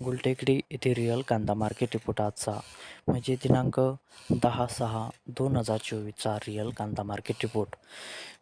गुलटेकडी येथे रिअल कांदा market report आजचा. म्हणजे दिनांक दहा सहा दोन हजार चोवीसचा रिअल कांदा मार्केट रिपोर्ट.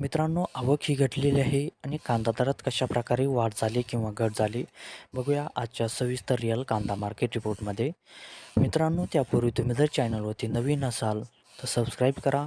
मित्रांनो आवक ही घटलेली आहे आणि कांदा दरात कशा प्रकारे वाढ झाली किंवा घट झाली बघूया आजच्या सविस्तर रिअल कांदा मार्केट रिपोर्टमध्ये. मित्रांनो त्यापूर्वी तुम्ही जर चॅनलवरती नवीन असाल तर सबस्क्राईब करा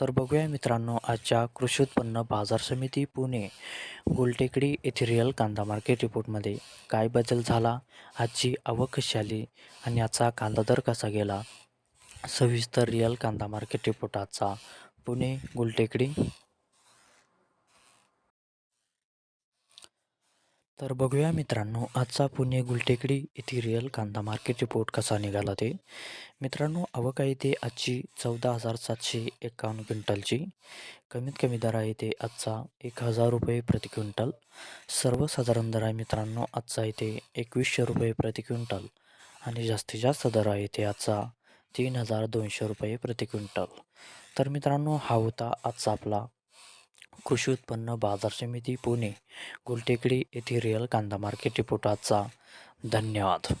तर बघूया मित्रांनो आजच्या कृषी उत्पन्न बाजार समिती पुणे गुलटेकडी येथे रिअल कांदा मार्केट रिपोर्टमध्ये काय बदल झाला आजची आवक कशी आली आणि आजचा कांदा दर कसा गेला? सविस्तर रिअल कांदा मार्केट रिपोर्ट आजचा पुणे गुलटेकडी. तर बघूया मित्रांनो आजचा पुणे गुलटेकडी येथे रिअल कांदा मार्केट रिपोर्ट कसा निघाला ते. मित्रांनो आवक आहे ते आजची चौदा हजार सातशे एकावन्न क्विंटलची. कमीत कमी दर आहे ते आजचा एक हजार रुपये प्रति क्विंटल. सर्वसाधारण दर आहे मित्रांनो आजचा आहे एकवीसशे रुपये प्रति क्विंटल. आणि जास्तीत जास्त दर आहे ते आजचा तीन हजार दोनशे रुपये प्रति क्विंटल. तर मित्रांनो हा होता आजचा आपला कृषी उत्पन्न बाजार समिती पुणे गुलटेकडी येथे रिअल कांदा मार्केट रिपोर्ट धन्यवाद.